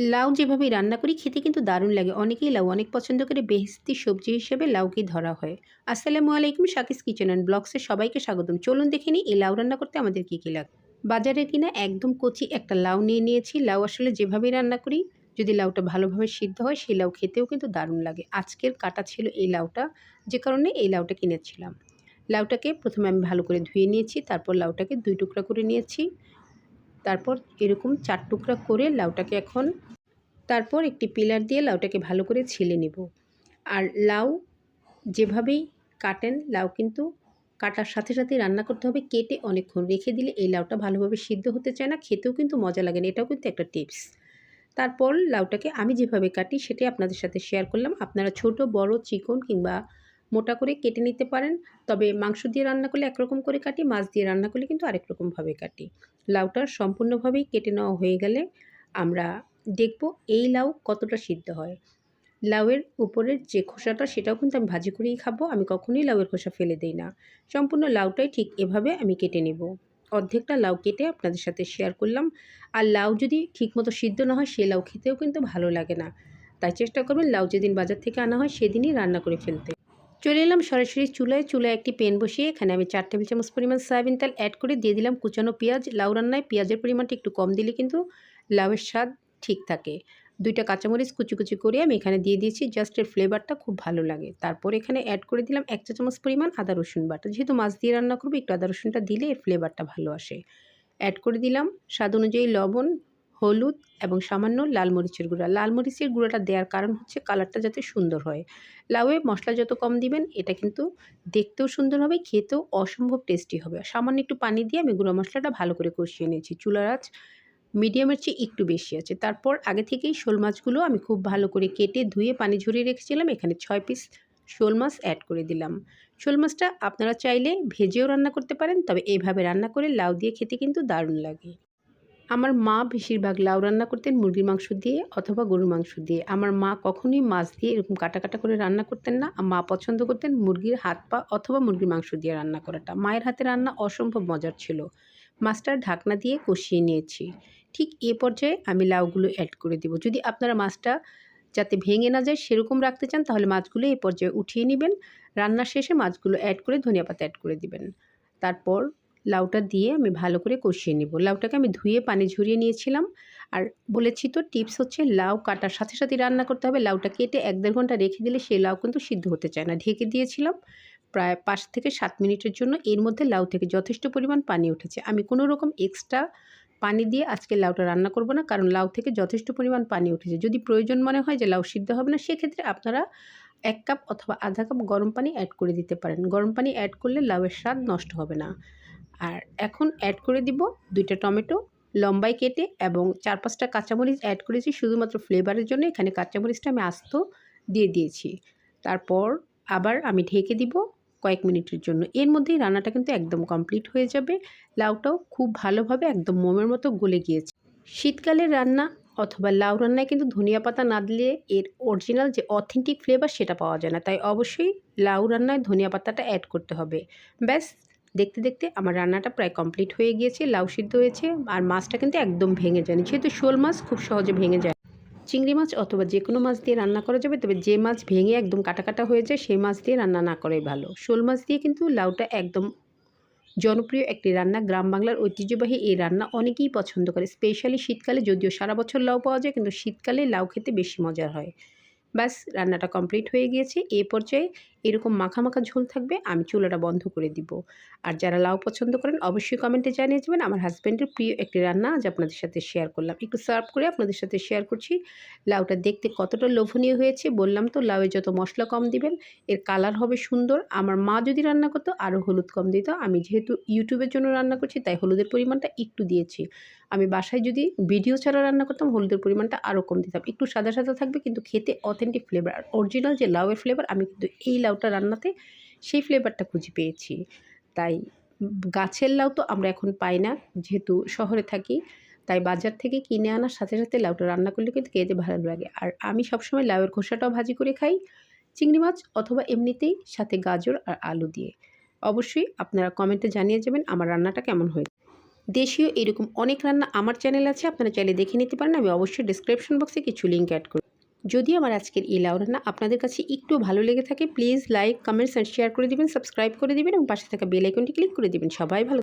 লাউ যেভাবেই রান্না করি, খেতে কিন্তু দারুণ লাগে। অনেকেই লাউ, অনেক পছন্দ করে বেহস্তি সবজি হিসেবে লাউকে ধরা হয়। আসসালামু আলাইকুম, শাকিস কিচেন অ্যান্ড ব্লগসে সবাইকে স্বাগতম। চলুন দেখে নিই, এই লাউ রান্না করতে আমাদের কী কী লাগে? বাজারে কিনা একদম কচি একটা লাউ নিয়ে নিয়েছি। লাউ আসলে যেভাবেই রান্না করি, যদি লাউটা ভালোভাবে সিদ্ধ হয়, সেই লাউ খেতেও কিন্তু দারুণ লাগে। আজকের কাটা ছিল এই লাউটা, যে কারণে এই লাউটা কিনেছিলাম। লাউটাকে প্রথমে আমি ভালো করে ধুয়ে নিয়েছি, তারপর লাউটাকে দুই টুকরা করে নিয়েছি। তারপর এরকম চার টুকরা করে লাউটাকে এখন তারপর একটি পিলার দিয়ে লাউটাকে ভালো করে ছিলে নেব। আর লাউ যেভাবেই কাটেন, লাউ কিন্তু কাটার সাথে সাথে রান্না করতে হবে, কেটে অনেকক্ষণ রেখে দিলে এই লাউটা ভালোভাবে সিদ্ধ হতে চায় না, খেতেও কিন্তু মজা লাগে না, এটাও কিন্তু একটা টিপস। তারপর লাউটাকে আমি যেভাবে কাটি সেটাই আপনাদের সাথে শেয়ার করলাম। আপনারা ছোট, বড়, চিকন কিংবা মোটা করে কেটে নিতে পারেন, তবে মাংস দিয়ে রান্না করলে একরকম করে কাটি, মাছ দিয়ে রান্না করলে কিন্তু আরেক রকমভাবে কাটি। লাউটা সম্পূর্ণভাবেই কেটে নেওয়া হয়ে গেলে আমরা দেখব এই লাউ কতটা সিদ্ধ হয়। লাউয়ের উপরের যে খোসাটা, সেটাও কিন্তু আমি ভাজি করেই খাব। আমি কখনোই লাউয়ের খোসা ফেলে দিই না। সম্পূর্ণ লাউটাই ঠিক এভাবে আমি কেটে নেব। অর্ধেকটা লাউ কেটে আপনাদের সাথে শেয়ার করলাম। আর লাউ যদি ঠিকমতো সিদ্ধ না হয়, সে লাউ খেতেও কিন্তু ভালো লাগে না। তাই চেষ্টা করবেন লাউ যেদিন বাজার থেকে আনা হয়, সেদিনই রান্না করে ফেলতে। চলে এলাম সরাসরি চুলায়। চুলায় একটি পেন বসিয়ে এখানে আমি চার টেবিল চামচ পরিমাণ সয়াবিন তেল অ্যাড করে দিয়ে দিলাম। কুচানো পেঁয়াজ। লাউ রান্নায় পেঁয়াজের পরিমাণটা একটু কম দিলে কিন্তু লাউয়ের স্বাদ ঠিক থাকে। দুইটা কাঁচামরিচ কুচি কুচি করে আমি এখানে দিয়ে দিয়েছি জাস্ট এর ফ্লেভারটা খুব ভালো লাগে। তারপর এখানে অ্যাড করে দিলাম এক চা চামচ পরিমাণ আদা রসুন বাটা। যেহেতু মাছ দিয়ে রান্না করব, একটু আদা রসুনটা দিলে এর ফ্লেভারটা ভালো আসে। অ্যাড করে দিলাম স্বাদ অনুযায়ী লবণ, হলুদ এবং সামান্য লাল মরিচের গুঁড়া। লাল মরিচের গুঁড়াটা দেওয়ার কারণ হচ্ছে কালারটা যাতে সুন্দর হয়। লাউয়ে মশলা যত কম দিবেন, এটা কিন্তু দেখতেও সুন্দর হবে, খেতেও অসম্ভব টেস্টি হবে। সামান্য একটু পানি দিয়ে আমি গুঁড়ো মশলাটা ভালো করে কষিয়ে নিয়েছি। চুলার আঁচ মিডিয়ামের চেয়ে একটু বেশি আছে। তারপর আগে থেকেই শোল মাছগুলো আমি খুব ভালো করে কেটে ধুয়ে পানি ঝরিয়ে রেখেছিলাম। এখানে ছয় পিস শোল মাছ অ্যাড করে দিলাম। শোল মাছটা আপনারা চাইলে ভেজেও রান্না করতে পারেন, তবে এইভাবে রান্না করে লাউ দিয়ে খেতে কিন্তু দারুণ লাগে। আমার মা বেশিরভাগ লাউ রান্না করতেন মুরগির মাংস দিয়ে অথবা গরুর মাংস দিয়ে। আমার মা কখনোই মাছ দিয়ে এরকম কাটা কাটা করে রান্না করতেন না। মা পছন্দ করতেন মুরগির হাত পা অথবা মুরগির মাংস দিয়ে রান্না করাটা। মায়ের হাতে রান্না অসম্ভব মজার ছিল। মাছটার ঢাকনা দিয়ে কষিয়ে নিয়েছি। ঠিক এ পর্যায়ে আমি লাউগুলো অ্যাড করে দেবো। যদি আপনারা মাছটা যাতে ভেঙে না যায় সেরকম রাখতে চান, তাহলে মাছগুলো এই পর্যায়ে উঠিয়ে নেবেন। রান্নার শেষে মাছগুলো অ্যাড করে ধনিয়া পাতা অ্যাড করে দিবেন। তারপর লাউটা দিয়ে আমি ভালো করে কষিয়ে নেব। লাউটাকে আমি ধুয়ে পানি ঝরিয়ে নিয়েছিলাম। আর বলেছি তো, টিপস হচ্ছে লাউ কাটার সাথে সাথে রান্না করতে হবে। লাউটা কেটে এক দেড় ঘণ্টা রেখে দিলে সেই লাউ কিন্তু সিদ্ধ হতে চায় না। ঢেকে দিয়েছিলাম। প্রায় পাঁচ থেকে সাত মিনিটের জন্য এর মধ্যে লাউ থেকে যথেষ্ট পরিমাণ পানি উঠেছে। আমি কোনো রকম এক্সট্রা পানি দিয়ে আজকে লাউটা রান্না করব না, কারণ লাউ থেকে যথেষ্ট পরিমাণ পানি উঠেছে। যদি প্রয়োজন মনে হয় যে লাউ সিদ্ধ হবে না, সেক্ষেত্রে আপনারা এক কাপ অথবা আধা কাপ গরম পানি অ্যাড করে দিতে পারেন। গরম পানি অ্যাড করলে লাউয়ের স্বাদ নষ্ট হবে না। আর এখন অ্যাড করে দিব দুইটা টমেটো লম্বাই কেটে এবং চার পাঁচটা কাঁচামরিচ অ্যাড করেছি, শুধুমাত্র ফ্লেভারের জন্য। এখানে কাঁচামরিচটা আমি আস্ত দিয়ে দিয়েছি। তারপর আবার আমি ঢেকে দিব কয়েক মিনিটের জন্য। এর মধ্যেই রান্নাটা কিন্তু একদম কমপ্লিট হয়ে যাবে। লাউটাও খুব ভালোভাবে একদম মোমের মতো গলে গিয়েছে। শীতকালের রান্না অথবা লাউ রান্নায় কিন্তু ধনিয়া পাতা না দিলে এর অরিজিনাল যে অথেন্টিক ফ্লেভার সেটা পাওয়া যায় না। তাই অবশ্যই লাউ রান্নায় ধনিয়া পাতাটা অ্যাড করতে হবে। ব্যাস, দেখতে দেখতে আমার রান্নাটা প্রায় কমপ্লিট হয়ে গিয়েছে, লাউ সিদ্ধ হয়েছে আর মাছটা কিন্তু একদম ভেঙে যায়নি। যেহেতু শোল মাছ, খুব সহজে ভেঙে যায়। চিংড়ি মাছ অথবা যে কোনো মাছ দিয়ে রান্না করা যাবে, তবে যে মাছ ভেঙে একদম কাটা কাটা হয়ে যায়, সেই মাছ দিয়ে রান্না না করাই ভালো। শোল মাছ দিয়ে কিন্তু লাউটা একদম জনপ্রিয় একটি রান্না। গ্রাম বাংলার ঐতিহ্যবাহী এই রান্না অনেকেই পছন্দ করে, স্পেশালি শীতকালে। যদিও সারা বছর লাউ পাওয়া যায়, কিন্তু শীতকালে লাউ খেতে বেশি মজার হয়। ব্যাস, রান্নাটা কমপ্লিট হয়ে গিয়েছে। এ পর্যায়ে এরকম মাখা মাখা ঝোল থাকবে, আমি চুলাটা বন্ধ করে দিব। আর যারা লাউ পছন্দ করেন, অবশ্যই কমেন্টে জানিয়ে যাবেন আমার হাজব্যান্ডের প্রিয় একটি রান্না আজ আপনাদের সাথে শেয়ার করলাম। একটু সার্ভ করে আপনাদের সাথে শেয়ার করছি। লাউটা দেখতে কতটা লোভনীয় হয়েছে, বললাম তো, লাউয়ে যত মশলা কম দিবেন, এর কালার হবে সুন্দর। আমার মা যদি রান্না করতো আরও হলুদ কম দিত। আমি যেহেতু ইউটিউবের জন্য রান্না করছি, তাই হলুদের পরিমাণটা একটু দিয়েছি। আমি বাসায় যদি ভিডিও ছাড়া রান্না করতাম, হলুদের পরিমাণটা আরও কম দিতাম। একটু সাদা সাদা থাকবে, কিন্তু খেতে অথেন্টিক ফ্লেভার আর অরিজিনাল যে লাউয়ের ফ্লেভার আমি কিন্তু এই লাউটা রান্নাতে সেই ফ্লেভারটা খুঁজে পেয়েছি। তাই গাছের লাউ তো আমরা এখন পাই না। যেহেতু শহরে থাকি, তাই বাজার থেকে কিনে আনার সাথে সাথে লাউটা রান্না করলে কিন্তু খেতে ভালো লাগে। আর আমি সবসময় লাউয়ের খোসাটাও ভাজি করে খাই, চিংড়ি মাছ অথবা এমনিতেই সাথে গাজর আর আলু দিয়ে। অবশ্যই আপনারা কমেন্টে জানিয়ে যাবেন আমার রান্নাটা কেমন হয়েছে। দেশীয় এরকম অনেক রান্না আমার চ্যানেল আছে, আপনারা চাইলে দেখে নিতে পারেন। আমি অবশ্যই ডিসক্রিপশন বক্সে কিছু লিঙ্ক অ্যাড করব যদি আমার আজকের এই লাউ রান্না আপনাদের কাছে একটু ভালো লেগে থাকে please like comments and share করে দেবেন সাবস্ক্রাইব করে দেবেন এবং পাশে থাকা বেল আইকনটি ক্লিক করে দেবেন। সবাই ভালো